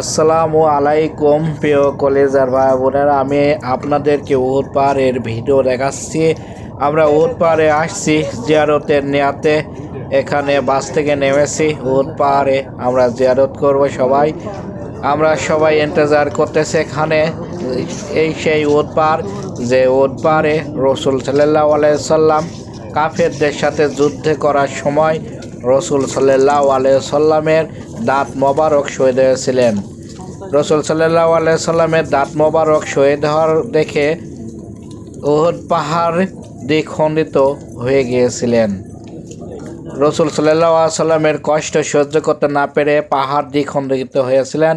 আসসালামু আলাইকুম, প্রিয় কলেজার ভাই বোনেরা আমি আপনাদেরকে উহুদ পাহাড়ের ভিডিও দেখাচ্ছি। আমরা উহুদ পাহাড়ে আসছি, জিয়ারতের নেয়াতে। এখানে বাস থেকে নেমেছি, উহুদ পাহাড়ে আমরা জিয়ারত করব সবাই। আমরা সবাই ইন্তজার করতেছি এখানে, এই সেই উহুদ পাহাড়, যে উহুদ পাহাড়ে রসুল সাল্লাহ আলাইসাল্লাম কাফেরদের সাথে যুদ্ধ করার সময় রসুল সাল্লাহ আলাইসাল্লামের দাঁত মোবারক শহীদ হয়েছিলেন। রসুল সাল্লাহ আলাইসাল্লামের দাঁত মোবারক শহীদ হওয়ার দেখে উহুদ পাহাড় দ্বিখণ্ডিত হয়ে গিয়েছিলেন। রসুল সাল্লাহ সাল্লামের কষ্ট সহ্য করতে না পেরে পাহাড় দ্বিখণ্ডিত হয়েছিলেন।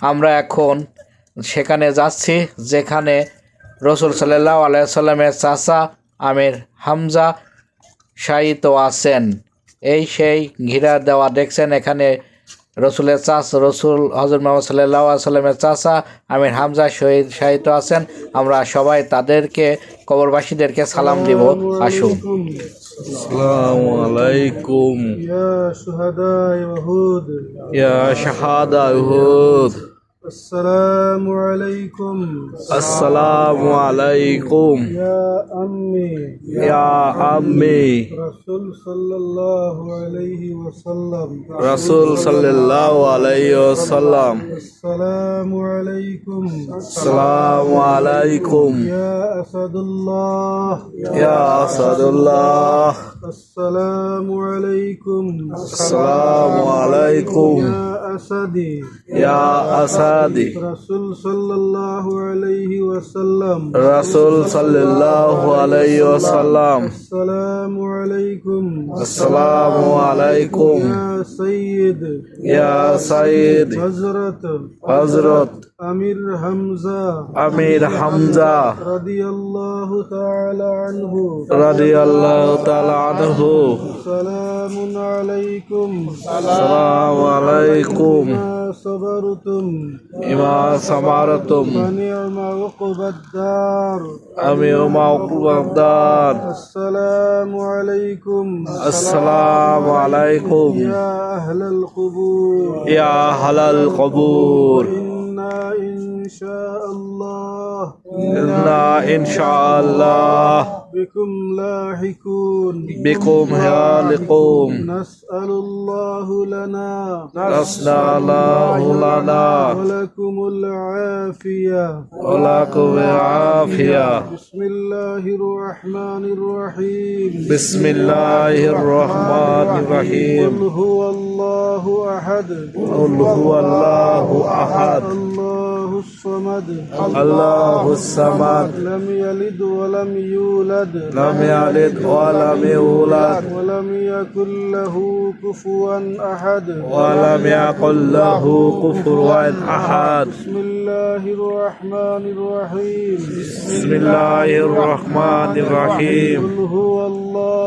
আমরা এখন সেখানে যাচ্ছি, যেখানে রসুল সাল্লাহ আলাইসাল্লামের চাচা আমির হামজা শায়িত আছেন। এই সেই ঘিরা দেওয়া দেখছেন এখানে রসুলের চাষ রসুল হজর মোহাম্মদ সাল্লাহ সাল্লামের চাষা আমির হামজা শহীদ শাহিত আছেন আমরা সবাই তাদেরকে কবরবাসীদেরকে সালাম দিব আসুন আসসালামু আলাইকুম يا شهداء وهود ইয়া শাহাদা উহুদ السلام عليكم. السلام عليكم. يا أمي. يا أمي. رسول صلى الله عليه وسلم. رسول صلى الله عليه وسلم. السلام عليكم. السلام عليكم. يا أسد الله. يا أسد الله. السلام عليكم. السلام عليكم. আলাইকুম يا أسدي ইয়া আসাদি رسول صلى الله عليه وسلم রাসূল সাল্লাল্লাহু আলাইহি ওয়াসাল্লাম السلام عليكم আসসালামু আলাইকুম يا سيد ইয়া সাইয়্যিদ حضرت হযরত أمير حمزة আমির হামজা رضي الله تعالى عنه রাদিয়াল্লাহু তাআলা আনহু سلام عليكم. السلام عليكم. صبرتم؟ إما صبرتم؟ ونعم عقب الدار. أمير عقب الدار. السلام عليكم. السلام عليكم. يا أهل القبور. يا أهل القبور. إنا إن شاء الله. إنا إن شاء الله. بكم لاحقون. بكم هالقون نسأل الله لنا. نسأل الله لنا. ولكم العافية. ولكم العافية. بسم الله الرحمن الرحيم. بسم الله الرحمن الرحيم. قل هو الله أحد. قل هو الله أحد. الصمد. الله الصمد. لم يلد ولم يولد. لم يلد ولم يولد. ولم يكن له كفوا أحد. ولم يكن له كفوا أحد. بسم الله الرحمن الرحيم. بسم الله الرحمن الرحيم. قل هو الله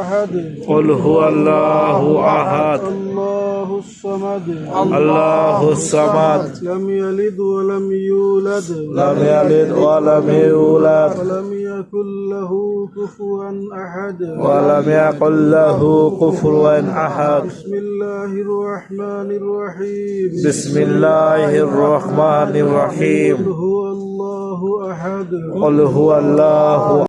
أحد. قل هو الله أحد. الله الصمد. الله الصمد. لم يلد ولم يولد. لم يلد ولم يولد. ولم يكن له كفوا أحد. ولم يكن له كفوا أحد. بسم الله الرحمن الرحيم. بسم الله الرحمن الرحيم. قل هو الله أحد. قل هو الله